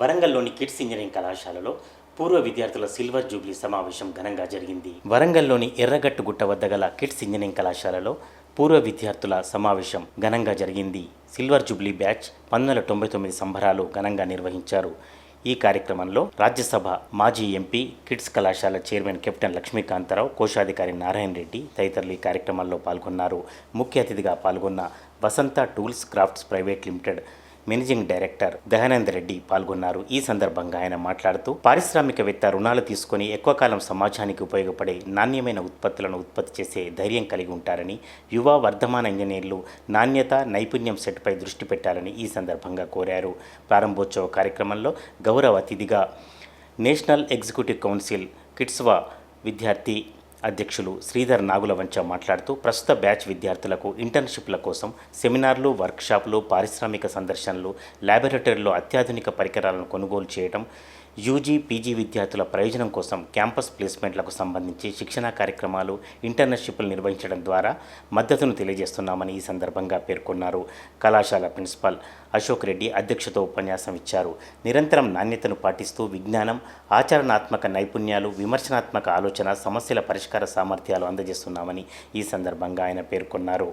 వరంగల్లోని kids engineering కళాశాలలో పూర్వ విద్యార్థుల సిల్వర్ జూబ్లీ సమావేశం ఘనంగా జరిగింది. వరంగల్లోని ఎర్రగట్టు గుట్ట వద్ద గల కిడ్స్ ఇంజనీరింగ్ కళాశాలలో పూర్వ విద్యార్థుల సమావేశం ఘనంగా జరిగింది. సిల్వర్ జూబ్లీ బ్యాచ్ పంతొమ్మిది వందల తొంభై తొమ్మిది సంబరాలు ఘనంగా నిర్వహించారు. ఈ కార్యక్రమంలో రాజ్యసభ మాజీ ఎంపీ కిడ్స్ కళాశాల చైర్మన్ కెప్టెన్ లక్ష్మీకాంతరావు కోశాధికారి నారాయణ రెడ్డి తదితరులు ఈ కార్యక్రమంలో పాల్గొన్నారు. ముఖ్య అతిథిగా పాల్గొన్న Vasantha tools crafts private limited managing director దహనంద్ Reddy పాల్గొన్నారు. ఈ సందర్భంగా ఆయన మాట్లాడుతూ పారిశ్రామికవేత్త రుణాలు తీసుకొని ఎక్కువ కాలం సమాజానికి ఉపయోగపడే నాణ్యమైన ఉత్పత్తులను ఉత్పత్తి చేసే ధైర్యం కలిగి ఉంటారని యువ వర్ధమాన ఇంజనీర్లు నాణ్యత నైపుణ్యం సెట్పై దృష్టి పెట్టాలని ఈ సందర్భంగా కోరారు. ప్రారంభోత్సవ కార్యక్రమంలో గౌరవ అతిథిగా నేషనల్ ఎగ్జిక్యూటివ్ కౌన్సిల్ కిట్స్వా విద్యార్థి అధ్యక్షులు శ్రీధర్ నాగులవంచ మాట్లాడుతూ ప్రస్తుత బ్యాచ్ విద్యార్థులకు ఇంటర్న్షిప్ల కోసం సెమినార్లు వర్క్షాపులు పారిశ్రామిక సందర్శనలు ల్యాబొరేటరీలో అత్యాధునిక పరికరాలను కొనుగోలు చేయడం యూజీ పీజీ విద్యార్థుల ప్రయోజనం కోసం క్యాంపస్ ప్లేస్మెంట్లకు సంబంధించి శిక్షణా కార్యక్రమాలు ఇంటర్న్షిప్లు నిర్వహించడం ద్వారా మద్దతును తెలియజేస్తున్నామని ఈ సందర్భంగా పేర్కొన్నారు. కళాశాల ప్రిన్సిపాల్ అశోక్ రెడ్డి అధ్యక్షత ఉపన్యాసం ఇచ్చారు. నిరంతరం నాణ్యతను పాటిస్తూ విజ్ఞానం ఆచరణాత్మక నైపుణ్యాలు విమర్శనాత్మక ఆలోచన సమస్యల పరిష్కార సామర్థ్యాలు అందజేస్తున్నామని ఈ సందర్భంగా ఆయన పేర్కొన్నారు.